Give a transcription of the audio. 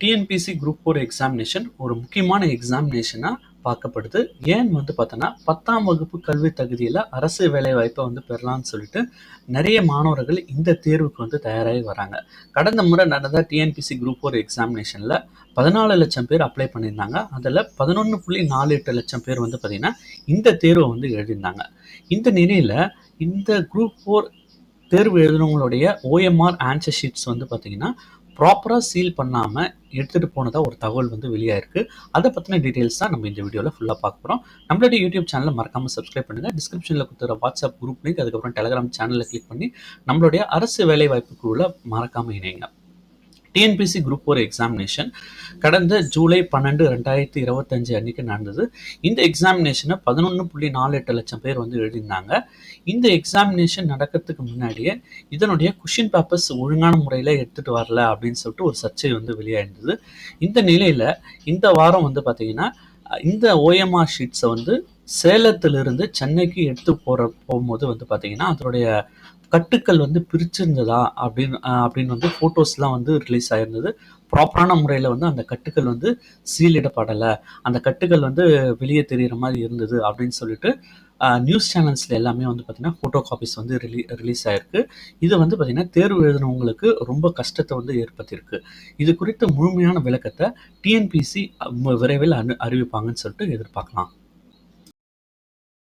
TNPSC group four examination ஒரு முக்கியமான எக்ஸாமினேஷனாக பார்க்கப்படுது. ஏன் வந்து பார்த்தோன்னா பத்தாம் வகுப்பு கல்வி தகுதியில் அரசு வேலை வாய்ப்பை வந்து பெறலாம்னு சொல்லிட்டு நிறைய மாணவர்கள் இந்த தேர்வுக்கு வந்து தயாராகி வராங்க. கடந்த முறை நடந்த டிஎன்பிசி குரூப் ஃபோர் எக்ஸாமினேஷனில் பதினாலு லட்சம் பேர் அப்ளை பண்ணியிருந்தாங்க. அதில் பதினொன்று புள்ளி நாலு எட்டு லட்சம் பேர் வந்து பார்த்திங்கன்னா இந்த தேர்வை வந்து எழுதியிருந்தாங்க. இந்த நிலையில் இந்த குரூப் ஃபோர் தேர்வு எழுதுனவங்களுடைய ஓஎம்ஆர் ஆன்சர் ஷீட்ஸ் வந்து பார்த்திங்கன்னா ப்ராப்பராக சீல் பண்ணாமல் எடுத்துகிட்டு போனதாக ஒரு தகவல் வந்து வெளியாயிருக்கு அதை பற்றின டீட்டெயில்ஸ் தான் நம்ம இந்த வீடியோவில் ஃபுல்லாக பார்க்க போகிறோம் நம்மளுடைய யூடியூப் சேனலை மறக்காமல் சப்ஸ்கிரைப் பண்ணுங்கள் டிஸ்கிரிப்ஷனில் கொடுத்துற வாட்ஸ்அப் குரூப் லிங்க் அதுக்கப்புறம் டெலகிராம் சேனலில் கிளிக் பண்ணி நம்மளுடைய அரசு வேலைவாய்ப்பு குழுவில் மறக்காமல் இணைங்க. டிஎன்பிசி குரூப் ஃபோர் எக்ஸாமினேஷன் கடந்த ஜூலை பன்னெண்டு ரெண்டாயிரத்தி இருபத்தஞ்சு அன்றைக்கி நடந்தது. இந்த எக்ஸாமினேஷனை பதினொன்று புள்ளி நாலு எட்டு லட்சம் பேர் வந்து எழுதியிருந்தாங்க. இந்த எக்ஸாமினேஷன் நடக்கிறதுக்கு முன்னாடியே இதனுடைய கொஷின் பேப்பர்ஸ் ஒழுங்கான முறையில் எடுத்துகிட்டு வரல அப்படின்னு சொல்லிட்டு ஒரு சர்ச்சை வந்து வெளியாயிருந்தது. இந்த நிலையில் இந்த வாரம் வந்து பார்த்திங்கன்னா இந்த ஓஎம்ஆர் ஷீட்ஸை வந்து சேலத்திலிருந்து சென்னைக்கு எடுத்து போகிற போகும்போது வந்து பார்த்திங்கன்னா அதனுடைய கட்டுக்கள் வந்து பிரிச்சிருந்ததா அப்படின்னு அப்படின்னு வந்து ஃபோட்டோஸ்லாம் வந்து ரிலீஸ் ஆயிருந்தது. ப்ராப்பரான முறையில் வந்து அந்த கட்டுக்கள் வந்து சீலிடப்படலை. அந்த கட்டுக்கள் வந்து வெளியே தெரிகிற மாதிரி இருந்தது அப்படின்னு சொல்லிட்டு நியூஸ் சேனல்ஸில் எல்லாமே வந்து பார்த்திங்கன்னா ஃபோட்டோ காப்பீஸ் வந்து ரிலீ ரிலீஸ் ஆகிருக்கு இது வந்து பார்த்திங்கன்னா தேர்வு எழுதினவங்களுக்கு ரொம்ப கஷ்டத்தை வந்து ஏற்படுத்தியிருக்கு. இது குறித்த முழுமையான விளக்கத்தை டிஎன்பிசி விரைவில் அனு அறிவிப்பாங்கன்னு சொல்லிட்டு எதிர்பார்க்கலாம்.